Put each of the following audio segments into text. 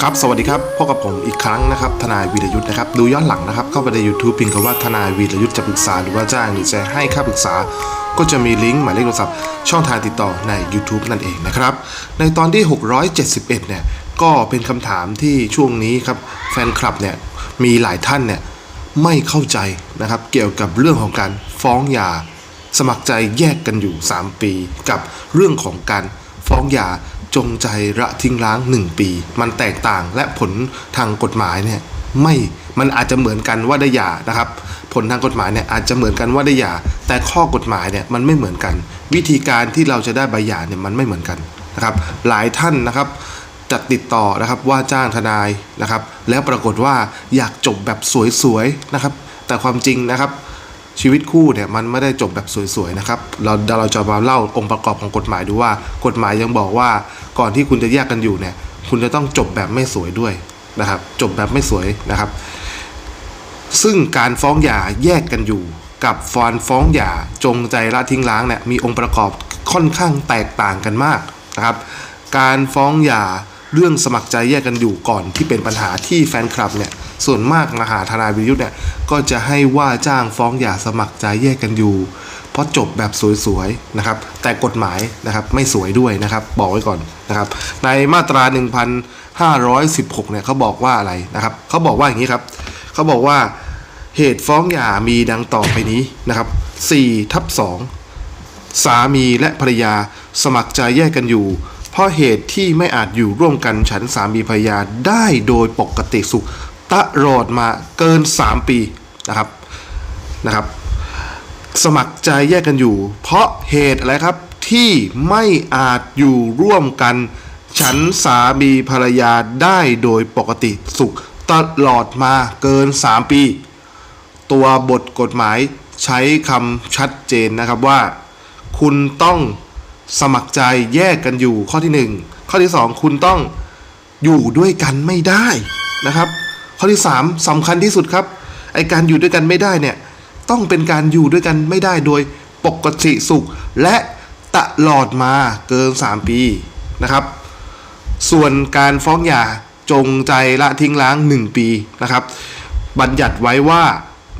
ครับสวัสดีครับพบกับผมอีกครั้งนะครับ ทนายวีรยุทธ์นะครับ ดูย้อนหลังนะครับ เข้าไปใน YouTube พิมพ์คำว่าทนายวีรยุทธ์จะปรึกษาหรือว่าจ้างหรือจะให้ค่าปรึกษา ก็จะมีลิงก์หมายเลขโทรศัพท์ช่องทางติดต่อใน YouTube นั่นเองนะครับ ในตอนที่ 671 เนี่ย ก็เป็นคำถามที่ช่วงนี้ครับแฟนคลับเนี่ยมีหลายท่านเนี่ยไม่เข้าใจนะครับ เกี่ยวกับเรื่องของการฟ้องหย่าสมัครใจแยกกันอยู่ 3 ปี กับเรื่องของการ ฟ้องหย่าจงใจระทิ้งร้าง1ปี มันแตกต่างและผลทางกฎหมายเนี่ยไม่มันอาจจะเหมือนกันว่าได้หย่านะครับ ผลทางกฎหมายเนี่ยอาจจะเหมือนกันว่าได้หย่า แต่ข้อกฎหมายเนี่ยมันไม่เหมือนกัน วิธีการที่เราจะได้ใบหย่าเนี่ยมันไม่เหมือนกันนะครับหลายท่านนะครับจัดติดต่อนะครับว่าจ้างทนายนะครับ แล้วปรากฏว่าอยากจบแบบสวยๆนะครับ แต่ความจริงนะครับ ชีวิตคู่เนี่ยมันไม่ได้จบแบบสวยๆนะครับ เราเราจะมาเล่าองค์ประกอบของกฎหมายดูว่า กฎหมายยังบอกว่าก่อนที่คุณจะแยกกันอยู่เนี่ยคุณจะต้องจบแบบไม่สวยด้วยนะครับ จบแบบไม่สวยนะครับ ซึ่งการฟ้องหย่าแยกกันอยู่ กับฟอนฟ้องหย่าจงใจละทิ้งล้างเนี่ยมีองค์ประกอบค่อนข้างแตกต่างกันมากนะครับ การฟ้องหย่า เรื่องสมัครใจแยกกันอยู่ก่อนที่เป็นปัญหาที่แฟนคลับเนี่ยส่วนมากมาหาทนายวิยุทธ์เนี่ยก็จะให้ว่าจ้างฟ้องหย่าสมัครใจแยกกันอยู่ เพราะจบแบบสวยๆนะครับ แต่กฎหมายนะครับไม่สวยด้วยนะครับ บอกไว้ก่อนนะครับ ในมาตรา 1516เนี่ยเขาบอกว่าอะไรนะครับเขาบอกว่าอย่างนี้ครับเขาบอกว่าเหตุฟ้องหย่ามีดังต่อไปนี้นะครับ4ทับ2สามีและภรรยาสมัครใจแยกกันอยู่ เพราะเหตุที่ไม่อาจอยู่ร่วมกันฉันสามีภรรยาได้โดยปกติสุขตลอดมาเกิน 3 ปีนะครับนะครับ สมัครใจแยกกันอยู่ เพราะเหตุอะไรครับที่ไม่อาจอยู่ร่วมกัน ฉันสามีภรรยาได้โดยปกติสุขตลอดมาเกิน 3 ปี ตัวบทกฎหมายใช้คำชัดเจนนะครับว่า คุณต้อง สมัครใจแยกกันอยู่ข้อที่ 1 ข้อที่ 2 คุณต้องอยู่ด้วยกันไม่ได้นะครับ ข้อที่ 3สำคัญที่สุดครับไอการอยู่ด้วยกันไม่ได้เนี่ยต้องเป็นการอยู่ด้วยกันไม่ได้โดยปกติสุขและตลอดมาเกิน 3 ปีนะครับ ส่วนการฟ้องหย่าจงใจละทิ้งล้าง 1 ปีนะครับ บัญญัติไว้ว่า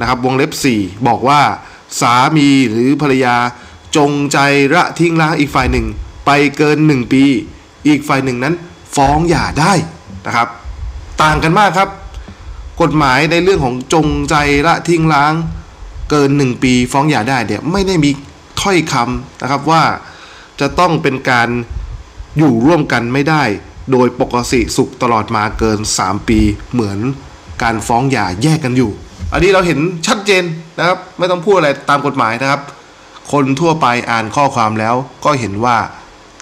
นะครับวงเล็บ 4 บอกว่า สามีหรือภรรยา จงใจละทิ้งล้างอีกฝ่ายหนึ่ง ไปเกิน 1 ปี อีกฝ่ายหนึ่งนั้นฟ้องหย่าได้นะครับ ต่างกันมากครับ กฎหมายในเรื่องของจงใจละทิ้งล้าง เกิน 1 ปีฟ้องหย่าได้เนี่ยไม่ได้มีถ้อยคำนะครับว่าจะต้องเป็นการอยู่ร่วมกันไม่ได้ โดยปกติสุขตลอดมาเกิน 3 ปีเหมือนการฟ้องหย่าแยกกันอยู่ อันนี้เราเห็นชัดเจนนะครับ ไม่ต้องพูดอะไรตามกฎหมายนะครับ คนทั่วไปอ่านข้อความแล้วก็เห็นว่า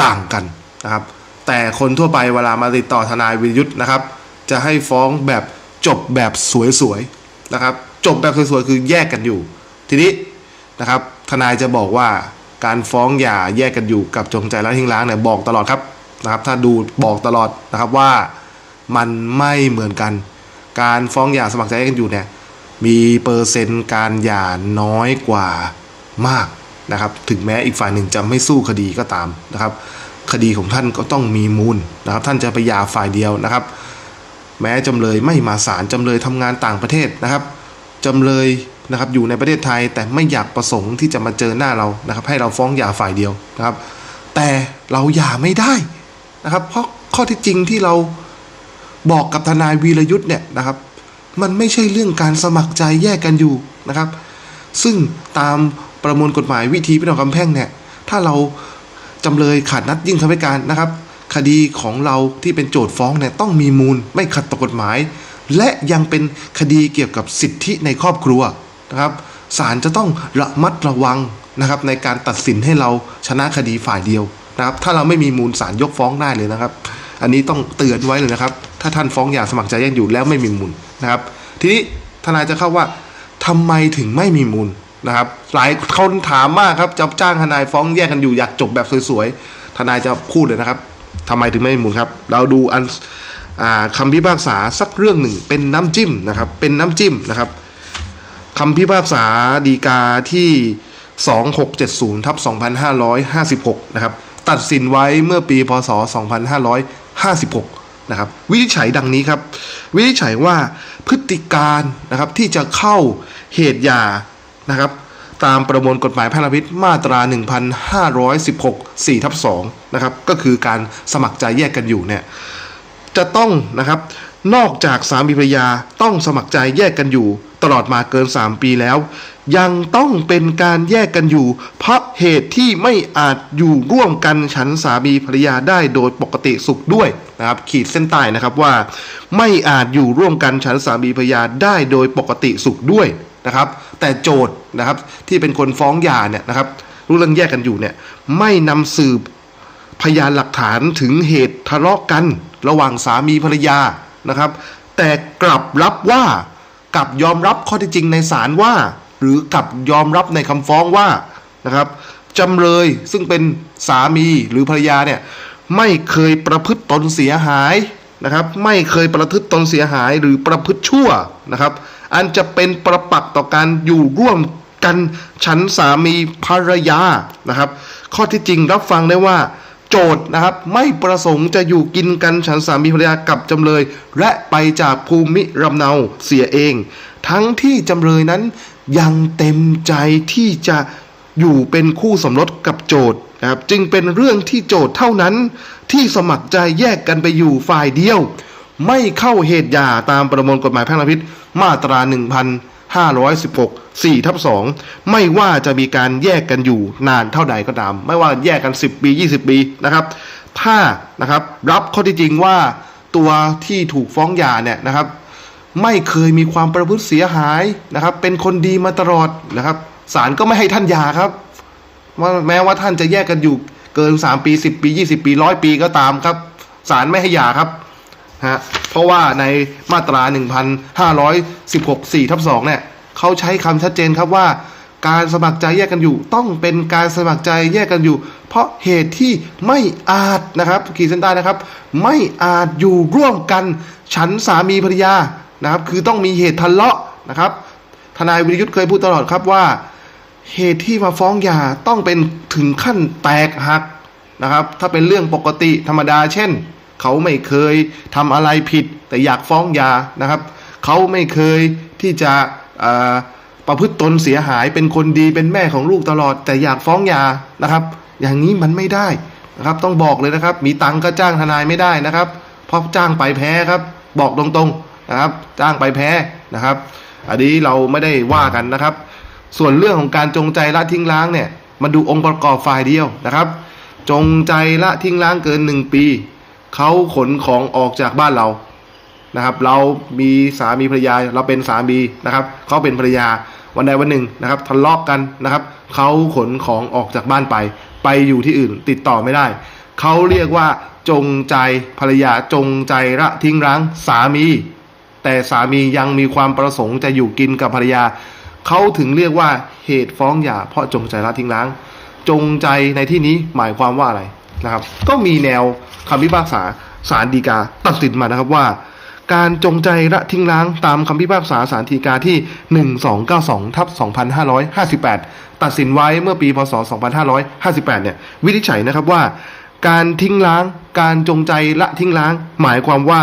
ต่างกันนะครับ แต่คนทั่วไปเวลามาติดต่อทนายวิรยุทธ์นะครับ จะให้ฟ้องแบบจบแบบสวยๆนะครับ จบแบบสวยๆคือแยกกันอยู่ ทีนี้นะครับ ทนายจะบอกว่าการฟ้องหย่าแยกกันอยู่กับจงใจละทิ้งล้างเนี่ยบอกตลอดครับนะครับ ถ้าดูบอกตลอดนะครับว่ามันไม่เหมือนกัน การฟ้องหย่าสมัครใจแยกกันอยู่เนี่ยมีเปอร์เซ็นต์การหย่าน้อยกว่ามาก นะครับ ถึงแม้อีกฝ่ายหนึ่งจะไม่สู้คดีก็ตามนะครับ คดีของท่านก็ต้องมีมูลนะครับ ท่านจะไปหยาฝ่ายเดียวนะครับ แม้จำเลยไม่มาศาลจำเลยทำงานต่างประเทศนะครับจำเลยนะครับอยู่ในประเทศไทยแต่ไม่อยากประสงค์ที่จะมาเจอหน้าเรานะครับ ให้เราฟ้องหย่าฝ่ายเดียวนะครับ แต่เราหย่าไม่ได้นะครับ เพราะข้อที่จริงที่เราบอกกับทนายวีรยุทธ์เนี่ยนะครับ มันไม่ใช่เรื่องการสมัครใจแยกกันอยู่นะครับ ซึ่งตาม ประมวลกฎหมายวิธีพิจารณาคำแพ่งเนี่ยถ้าเราจำเลยขาดนัดยิ่งทำให้การนะครับ คดีของเราที่เป็นโจทย์ฟ้องเนี่ยต้องมีมูลไม่ขัดต่อกฎหมาย และยังเป็นคดีเกี่ยวกับสิทธิในครอบครัวนะครับศาลจะต้องระมัดระวังนะครับ ในการตัดสินให้เราชนะคดีฝ่ายเดียวนะครับ ถ้าเราไม่มีมูลศาลยกฟ้องได้เลยนะครับ อันนี้ต้องเตือนไว้เลยนะครับ ถ้าท่านฟ้องหย่าสมัครใจแยกอยู่แล้วไม่มีมูลนะครับ ทีนี้ทนายจะเข้าว่าทำไมถึงไม่มีมูล นะครับหลายคนถามมากครับจะจ้างทนายฟ้องแยกกันอยู่อยากจบแบบสวยๆทนายจะพูดเลยนะครับทำไมถึงไม่มูลครับ เราดูอันอ่าคำพิพากษาสักเรื่องหนึ่งเป็นน้ำจิ้มนะครับ เป็นน้ำจิ้มนะครับคำพิพากษาดีกาที่ 2670ทับ2556 นะครับ ตัดสินไว้เมื่อปีพศ 2556 นะครับ วินิจฉัยดังนี้ครับ วินิจฉัยว่าพฤติการนะครับที่จะเข้าเหตุยา นะครับ ตามประมวลกฎหมายแพ่งและพิษมาตรา 1516 4ทับ2นะครับ ก็คือการสมัครใจแยกกันอยู่เนี่ย จะต้องนะครับ นอกจากสามีภรรยาต้องสมัครใจแยกกันอยู่ ตลอดมาเกิน 3 ปีแล้ว ยังต้องเป็นการแยกกันอยู่ เพราะเหตุที่ไม่อาจอยู่ร่วมกันฉันสามีภรรยาได้โดยปกติสุขด้วยนะครับ ขีดเส้นใต้นะครับว่า ไม่อาจอยู่ร่วมกันฉันสามีภรรยาได้โดยปกติสุขด้วย นะครับ แต่โจทย์นะครับที่เป็นคนฟ้องหย่าเนี่ยนะครับรู้เรื่องแยกกันอยู่เนี่ยไม่นำสืบพยานหลักฐานถึงเหตุทะเลาะกัน ระหว่างสามีภรรยานะครับ แต่กลับรับว่ากลับยอมรับข้อเท็จจริงในศาลว่า หรือกลับยอมรับในคำฟ้องว่านะครับจำเลยซึ่งเป็นสามีหรือภรรยาเนี่ยไม่เคยประพฤติตนเสียหายนะครับ ไม่เคยประพฤติตนเสียหายหรือประพฤติชั่วนะครับ อันจะเป็นประปักต่อการอยู่ร่วมกันฉันสามีภรรยานะครับ ข้อที่จริงรับฟังได้ว่า โจทย์นะครับไม่ประสงค์จะอยู่กินกันฉันสามีภรรยากับจำเลย และไปจากภูมิลำเนาเสียเอง ทั้งที่จำเลยนั้นยังเต็มใจที่จะอยู่เป็นคู่สมรสกับโจทย์นะครับจึงเป็นเรื่องที่โจทย์เท่านั้น ที่สมัครใจแยกกันไปอยู่ฝ่ายเดียว ไม่เข้าเหตุยาตามประมวลกฎหมายแพ่งและพิษมาตรา 1,516 4ทับ2ไม่ว่าจะมีการแยกกันอยู่นานเท่าใดก็ตาม ไม่ว่าแยกกัน 10 ปี 20 ปีนะครับ ถ้านะครับรับข้อที่จริงว่าตัวที่ถูกฟ้องหย่าเนี่ยนะครับ ไม่เคยมีความประพฤติเสียหายนะครับ เป็นคนดีมาตลอดนะครับศาลก็ไม่ให้ท่านหย่าครับว่าแม้ว่าท่านจะแยกกันอยู่เกิน 3 ปี 10 ปี 20 ปีร้อยปีก็ตามครับศาลไม่ให้หย่าครับ ฮะเพราะว่าในมาตรา 1,516 4ทับ2เนี่ยเขาใช้คำชัดเจนครับว่า การสมัครใจแยกกันอยู่ ต้องเป็นการสมัครใจแยกกันอยู่ เพราะเหตุที่ไม่อาจนะครับขีดเส้นใต้นะครับ ไม่อาจอยู่ร่วมกันฉันสามีภรรยานะครับ คือต้องมีเหตุทะเลาะนะครับทนายวิรยุทธ์เคยพูดตลอดครับว่า เหตุที่มาฟ้องหย่าต้องเป็นถึงขั้นแตกหักนะครับ ถ้าเป็นเรื่องปกติธรรมดาเช่น เขาไม่เคยทำอะไรผิด แต่อยากฟ้องยานะครับ เขาไม่เคยที่จะประพฤติตนเสียหายเป็นคนดีเป็นแม่ของลูกตลอด แต่อยากฟ้องยานะครับ อย่างนี้มันไม่ได้นะครับ ต้องบอกเลยนะครับ มีตังก็จ้างทนายไม่ได้นะครับ เพราะจ้างไปแพ้ครับ บอกตรงๆนะครับ จ้างไปแพ้นะครับ อันนี้เราไม่ได้ว่ากันนะครับ ส่วนเรื่องของการจงใจละทิ้งล้างเนี่ยมาดูองค์ประกอบฝ่ายเดียวนะครับ จงใจละทิ้งล้างเกินหนึ่งปี เขาขนของออกจากบ้านเรานะครับ เรามีสามีภรรยาเราเป็นสามีนะครับเขาเป็นภรรยาวันใดวันหนึ่งนะครับทะเลาะกันนะครับเขาขนของออกจากบ้านไป ไปอยู่ที่อื่นติดต่อไม่ได้เขาเรียกว่าจงใจภรรยาจงใจละทิ้งร้างสามี แต่สามียังมีความประสงค์จะอยู่กินกับภรรยาเขาถึงเรียกว่าเหตุฟ้องหย่าเพราะจงใจละทิ้งร้าง จงใจในที่นี้หมายความว่าอะไร นะครับ ก็มีแนวคำพิพากษาศาลฎีกาตัดสินมานะครับว่า การจงใจละทิ้งร้างตามคำพิพากษาศาลฎีกาที่ 1292ทับ2558 ตัดสินไว้เมื่อปีพศ 2558 เนี่ยวินิจฉัยนะครับว่า การทิ้งล้าง การจงใจละทิ้งล้าง หมายความว่า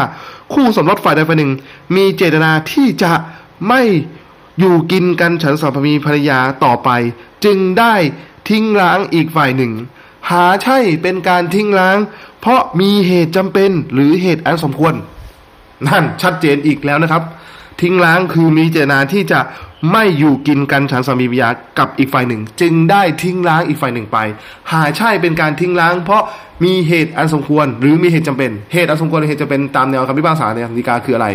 คู่สมรสฝ่ายใดฝ่ายหนึ่ง มีเจตนาที่จะไม่อยู่กินกันฉันสามีภรรยาต่อไป จึงได้ทิ้งล้างอีกฝ่ายหนึ่ง หาใช่เป็นการทิ้งล้าง เพราะมีเหตุจำเป็นหรือเหตุอันสมควร นั่นชัดเจนอีกแล้วนะครับ ทิ้งล้างคือมีเจตนาที่จะไม่อยู่กินกันฉันสามีภรรยากับอีกฝ่ายหนึ่ง จึงได้ทิ้งล้างอีกฝ่ายหนึ่งไป หาใช่เป็นการทิ้งล้าง เพราะมีเหตุอันสมควร หรือมีเหตุจำเป็น เหตุอันสมควรหรือเหตุจำเป็นตามแนวคำพิพากษาในคำฎีกาคืออะไร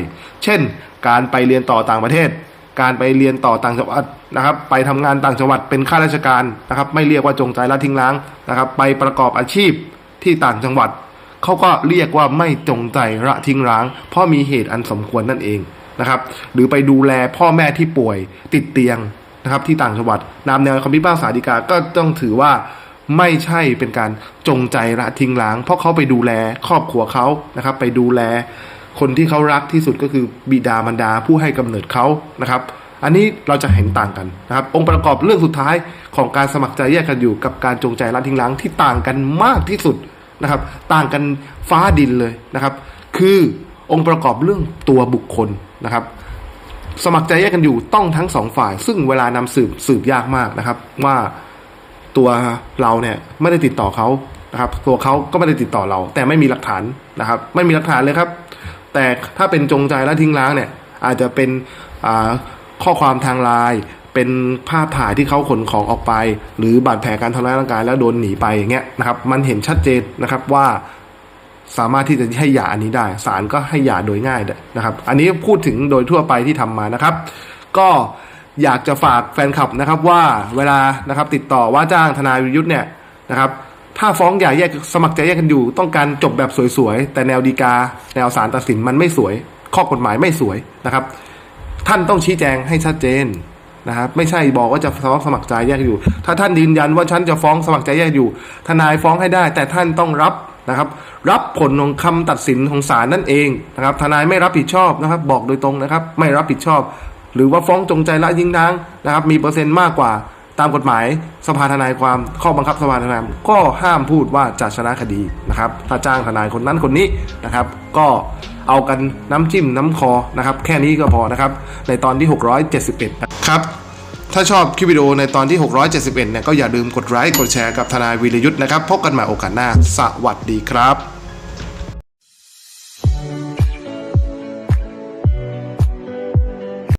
เช่น การไปเรียนต่อต่างประเทศ การไปเรียนต่อต่างจังหวัดนะครับ ไปทำงานต่างจังหวัดเป็นข้าราชการนะครับ ไม่เรียกว่าจงใจละทิ้งล้างนะครับ ไปประกอบอาชีพที่ต่างจังหวัดเขาก็เรียกว่าไม่จงใจละทิ้งร้าง เพราะมีเหตุอันสมควรนั่นเองนะครับ หรือไปดูแลพ่อแม่ที่ป่วยติดเตียงนะครับ ที่ต่างจังหวัดนามแนวคำพิพากษาฎีกาก็ต้องถือว่าไม่ใช่เป็นการจงใจละทิ้งล้าง เพราะเขาไปดูแลครอบครัวเขานะครับ ไปดูแล คนที่เขารักที่สุดก็คือบิดามารดาผู้ให้กำเนิดเขานะครับ อันนี้เราจะเห็นต่างกันนะครับ องค์ประกอบเรื่องสุดท้ายของการสมัครใจแยกกันอยู่กับการจงใจละทิ้งล้างที่ต่างกันมากที่สุดนะครับ ต่างกันฟ้าดินเลยนะครับ คือองค์ประกอบเรื่องตัวบุคคลนะครับ สมัครใจแยกกันอยู่ต้องทั้งสองฝ่าย ซึ่งเวลานำสืบสืบยากมากนะครับ ว่าตัวเราเนี่ยไม่ได้ติดต่อเขานะครับ ตัวเขาก็ไม่ได้ติดต่อเรา แต่ไม่มีหลักฐานนะครับ ไม่มีหลักฐานเลยครับ แต่ถ้าเป็นจงใจและทิ้งร้างเนี่ยอาจจะเป็นข้อความทางไลน์เป็นภาพถ่ายที่เขาขนของออกไป หรือบาดแผลการทำร้ายร่างกายแล้วโดนหนีไปอย่างเงี้ยนะครับ มันเห็นชัดเจนนะครับว่าสามารถที่จะให้หย่าอันนี้ได้ศาลก็ให้หย่าโดยง่ายนะครับ อันนี้พูดถึงโดยทั่วไปที่ทำมานะครับ ก็อยากจะฝากแฟนคลับนะครับว่าเวลานะครับติดต่อว่าจ้างทนายวิยุทธ์เนี่ยนะครับ ถ้าฟ้องหย่าแยกสมัครใจแยกกันอยู่ ต้องการจบแบบสวยๆ แต่แนวดีกา แนวสารตัดสินมันไม่สวย ข้อกฎหมายไม่สวยนะครับ ท่านต้องชี้แจงให้ชัดเจนนะครับไม่ใช่บอกว่าจะฟ้องสมัครใจแยกอยู่ ถ้าท่านยืนยันว่าฉันจะฟ้องสมัครใจแยกอยู่ ทนายฟ้องให้ได้ แต่ท่านต้องรับนะครับ รับผลของคำตัดสินของศาลนั่นเองนะครับ ทนายไม่รับผิดชอบนะครับ บอกโดยตรงนะครับ ไม่รับผิดชอบ หรือว่าฟ้องจงใจละยิงนางนะครับ มีเปอร์เซ็นต์มากกว่า ตามกฎหมายสภาทนายความข้อบังคับสภาทนายก็ห้ามพูดว่าจะชนะคดีนะครับถ้าจ้างทนายคนนั้นคนนี้นะครับ ก็เอากันน้ำจิ้มน้ำคอนะครับ แค่นี้ก็พอนะครับ ในตอนที่ 671นะครับ ถ้าชอบคลิปวิดีโอในตอนที่ 671 เนี่ยก็อย่าลืมกดไลค์กดแชร์กับทนายวีรยุทธ์นะครับพบกันใหม่โอกาสหน้า สวัสดีครับ